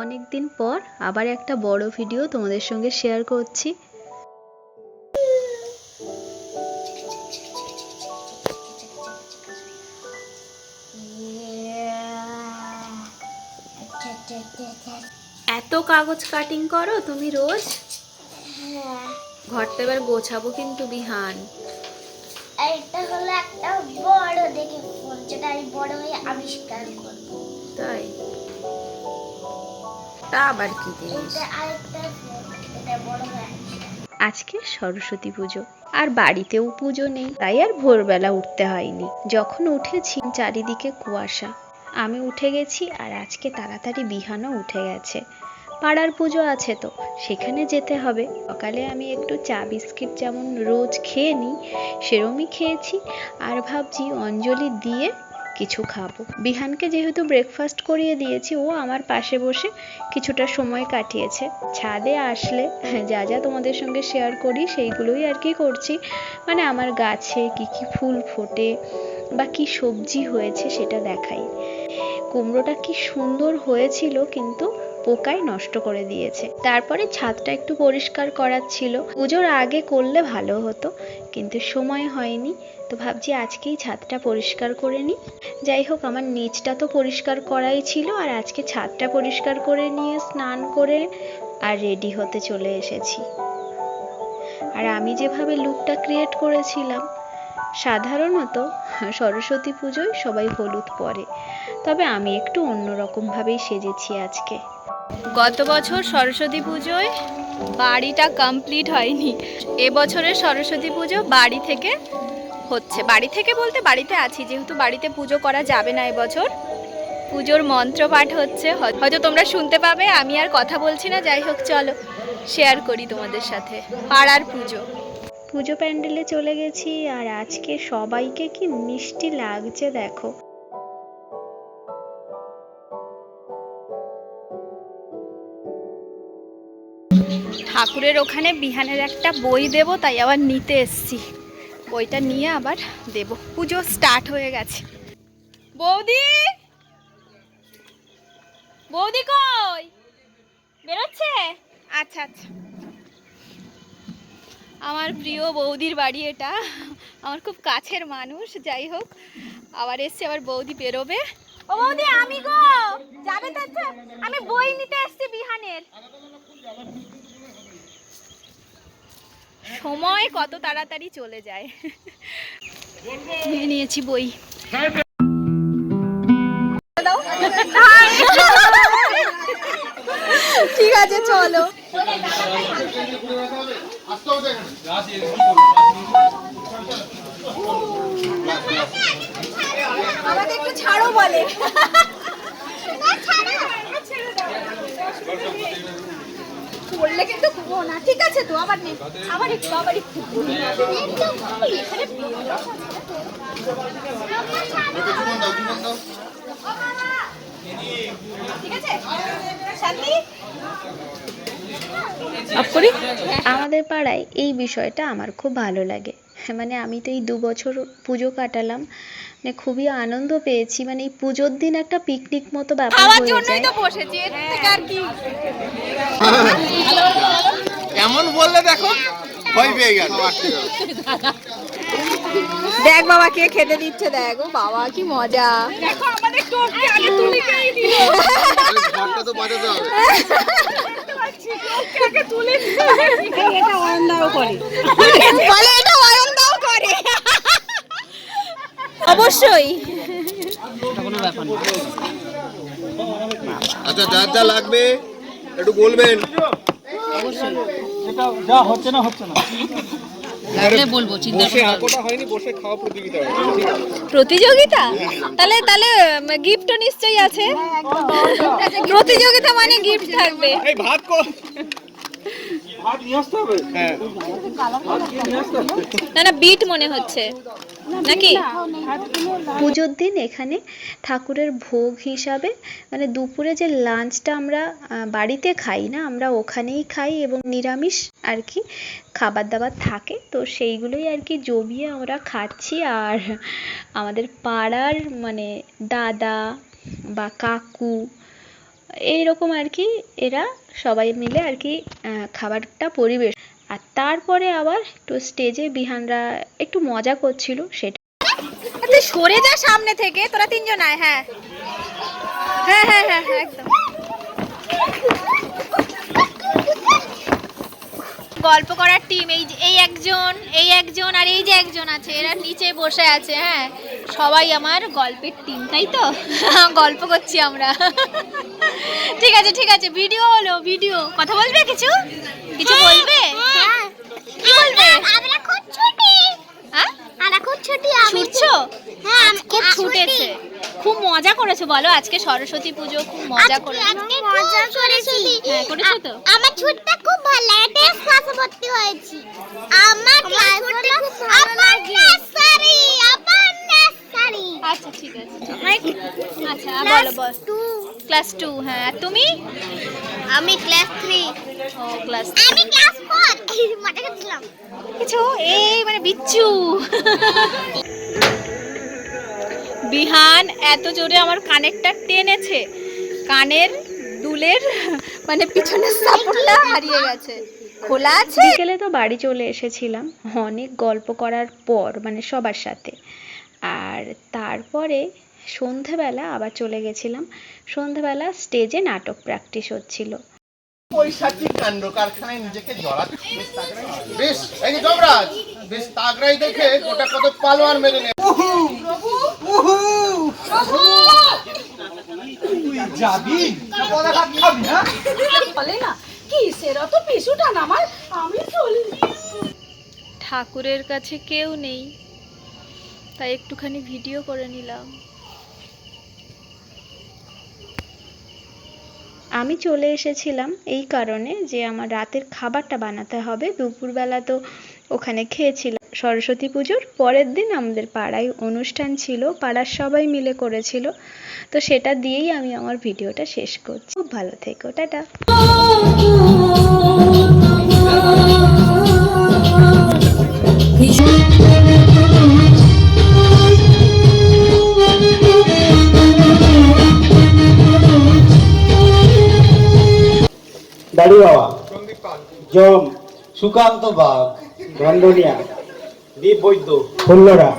অনেক দিন পর আবার একটা বড় ভিডিও তোমাদের সঙ্গে শেয়ার করছি। এত কাগজ কাটিং করো তুমি রোজ? ঘরটা এবার গোছাবো কিন্তু বিহান। এটা হলো একটা বড় দেখে ফোন যেটা আমি বড় হয়ে আবিষ্কার করব। তাই? তা আবার কি জিনিস? আজকে সরস্বতী পুজো। আর বাড়িতেও পুজো নেই তাই আর ভোরবেলা উঠতে হয়নি। যখন উঠেছি চারিদিকে কুয়াশা। আমি উঠে গেছি আর আজকে তাড়াতাড়ি বিহানও উঠে গেছে। পাড়ার পুজো আছে তো সেখানে যেতে হবে। সকালে আমি একটু চা বিস্কিট যেমন রোজ খেয়ে নিই সেরমই খেয়েছি। আর ভাবছি অঞ্জলি দিয়ে কিছু খাব। বিহানকে যেহেতু ব্রেকফাস্ট করিয়ে দিয়েছি, ও আমার পাশে বসে কিছুটা সময় কাটিয়েছে। ছাদে আসলে যা যা তোমাদের সঙ্গে শেয়ার করি সেইগুলোই আর কি করছি। মানে আমার গাছে কি কি ফুল ফোটে বা কি সবজি হয়েছে সেটা দেখাই। কুমড়োটা কি সুন্দর হয়েছিল, কিন্তু পোকায় নষ্ট করে দিয়েছে। তারপরে ছাদটা একটু পরিষ্কার করার ছিল। পুজোর আগে করলে ভালো হতো, কিন্তু সময় হয়নি। তো ভাবছি আজকেই ছাদটা পরিষ্কার করে নিই। যাই হোক, আমার নিচটা তো পরিষ্কার করাই ছিল আর আজকে ছাদটা পরিষ্কার করে নিয়ে স্নান করে আর রেডি হতে চলে এসেছি। আর আমি যেভাবে লুকটা ক্রিয়েট করেছিলাম, সাধারণত সরস্বতী পুজোয় সবাই হলুদ পরে, তবে আমি একটু অন্যরকম ভাবেই সেজেছি আজকে। গত বছর সরস্বতী পুজোয় বাড়িটা কমপ্লিট হয়নি। এবছরের সরস্বতী পুজো বাড়ি থেকে হচ্ছে। বাড়ি থেকে বলতে বাড়িতে আছি যেহেতু বাড়িতে পুজো করা যাবে না এবছর। পুজোর মন্ত্র পাঠ হচ্ছে হয়- হয়তো তোমরা শুনতে পাবে আমি আর কথা বলছি না যাই হোক চলো শেয়ার করি তোমাদের সাথে পাড়ার পুজো। পুজো প্যান্ডেলে চলে গেছি আর আজকে সবাইকে কি মিষ্টি লাগছে দেখো। ঠাকুরের ওখানে বিহানের একটা বই দেব তাই আবার নিতে এসছি। বইটা নিয়ে আবার দেব। পুজো স্টার্ট হয়ে গেছে। বৌদি! বৌদি কই? বেরোচ্ছে? আচ্ছা আচ্ছা। আমার প্রিয় বৌদির বাড়ি এটা। আমার খুব কাছের মানুষ, যাই হোক। আবার এসছে, আবার বৌদি বেরোবে। ও বৌদি, আমি গো! যাবে তো? আমি বই নিতে এসছি বিহানের। সময় কত তাড়াতাড়ি চলে যায়। নিয়ে নিয়েছি বই। ঠিক আছে, চলো। আমাকে একটু ছাড়ো বলে। পড়লে কিন্তু কুবো না। ঠিক আছে তো আবার নে আবার একটু আবার একটু। এখানে ঠিক আছে? শান্তি? আমাদের পাড়ায় এই বিষয়টা আমার খুব ভালো লাগে। মানে আমি তো এই দু বছর পুজো কাটালাম। মানে খুবই আনন্দ পেয়েছি। মানে এই পুজোর দিন একটা পিকনিক মতো ব্যাপার হয়ে যায়। বসেছি এর থেকে আর কি? এমন বললে দেখো ভয় পেয়ে গেল। দেখ বাবা কে খেতে দিচ্ছে দেখ। ও বাবা কি মজা। দেখো আমাদের টোপকে আগে তুলে খেয়ে দিল। ঘরটা তো বাজাতে হবে বলে এটা অয়নদাও অবশ্যই। আচ্ছা যার যা লাগবে একটু বলবেন। যা হচ্ছে না হচ্ছে না। লাগলে বলব চিন্তা হয়নি বসে খাওয়া প্রতিযোগিতা তাহলে তাহলে গিফটও নিশ্চয়ই আছে। প্রতিযোগিতা মানে গিফট থাকবে। এই ভাত হ্যাঁ। না না বিট মনে হচ্ছে। নাকি? পুজোর দিন এখানে ঠাকুরের ভোগ হিসাবে মানে দুপুরে যে লাঞ্চটা আমরা বাড়িতে খাই না, আমরা ওখানেই খাই এবং নিরামিষ আর কি খাবার দাবার থাকে। তো সেইগুলোই আর কি জমিয়ে আমরা খাচ্ছি। আর আমাদের পাড়ার মানে দাদা বা কাকু, এইরকম আর কি এরা সবাই মিলে আর কি খাবারটা পরিবেশ আর তারপরে আবার একটু স্টেজে বিহানরা একটু মজা করছিল সেটা সরে যা সামনে থেকে তোরা তিনজন আয় হ্যাঁ। হ্যাঁ হ্যাঁ হ্যাঁ হ্যাঁ, একদম। গল্প করার টিম এই এই একজন এই একজন আর এই যে একজন আছে এরা নিচে বসে আছে হ্যাঁ। সবাই আমার গল্পের টিম তাই তো? গল্প করছি আমরা। ঠিক আছে ঠিক আছে ভিডিও হলো ভিডিও কথা বলবে কিছু? কিছু বলবে? হ্যাঁ। কি বলবে? আমরা খুব ছুটি। হ্যাঁ? আমরা খুব ছুটি আমি ছুটছো? হ্যাঁ খুব ছুটেছে। খুব মজা করেছ বলো আজকে সরস্বতী পুজো খুব মজা করেছ। আজকে মজা করেছি। হ্যাঁ, করেছ তো? আমার ছুটিটা খুব ভালো লাগে ক্লাসে ভর্তি হয়েছি। আমার ক্লাস হলো আমার নার্সারি আমার নার্সারি আচ্ছা ঠিক আছে আচ্ছা বলো ক্লাস টু হ্যাঁ। আর তুমি? আমি ক্লাস থ্রি ও ক্লাস আমি ক্লাস ফোর মজা করছিলাম কিছু? এই মানে বিচ্ছু। বিহান এত জোরে আমার কানেরটা টেনেছে। কানের দুলের মানে পিছনের সাপোর্টটা হারিয়ে গেছে। খোলা আছে? বিকেলে তো বাড়ি চলে এসেছিলাম। অনেক গল্প করার পর মানে সবার সাথে। আর তারপরে সন্ধেবেলা আবার চলে গেছিলাম। সন্ধেবেলা স্টেজে নাটক প্র্যাকটিস হচ্ছিল। পৈশাচিক কাণ্ড কারখানায় নিজেকে জড়াতে বেশ এই যে যমরাজ বেশ তাগড়াই দেখে গোটা কত পালোয়ান মেরে নে তুই যাবি? পদাঘাত খাবি হ্যাঁ? ঠাকুরের কাছে কেউ নেই তাই একটুখানি ভিডিও করে নিলাম। আমি চলে এসেছিলাম এই কারণে যে আমার রাতের খাবারটা বানাতে হবে। দুপুরবেলা তো ওখানে খেয়েছিলাম সরস্বতী পুজোর। পরের দিন আমাদের পাড়ায় অনুষ্ঠান ছিল, পাড়ার সবাই মিলে করেছিল। তো সেটা দিয়েই আমি আমার ভিডিওটা শেষ করছি। খুব ভালো থেকো, টাটা। দাড়ি বাবা। জম। সুকান্ত বাগ। রন্ধনিয়া দীপ বৈদ্য। ফুল্লরা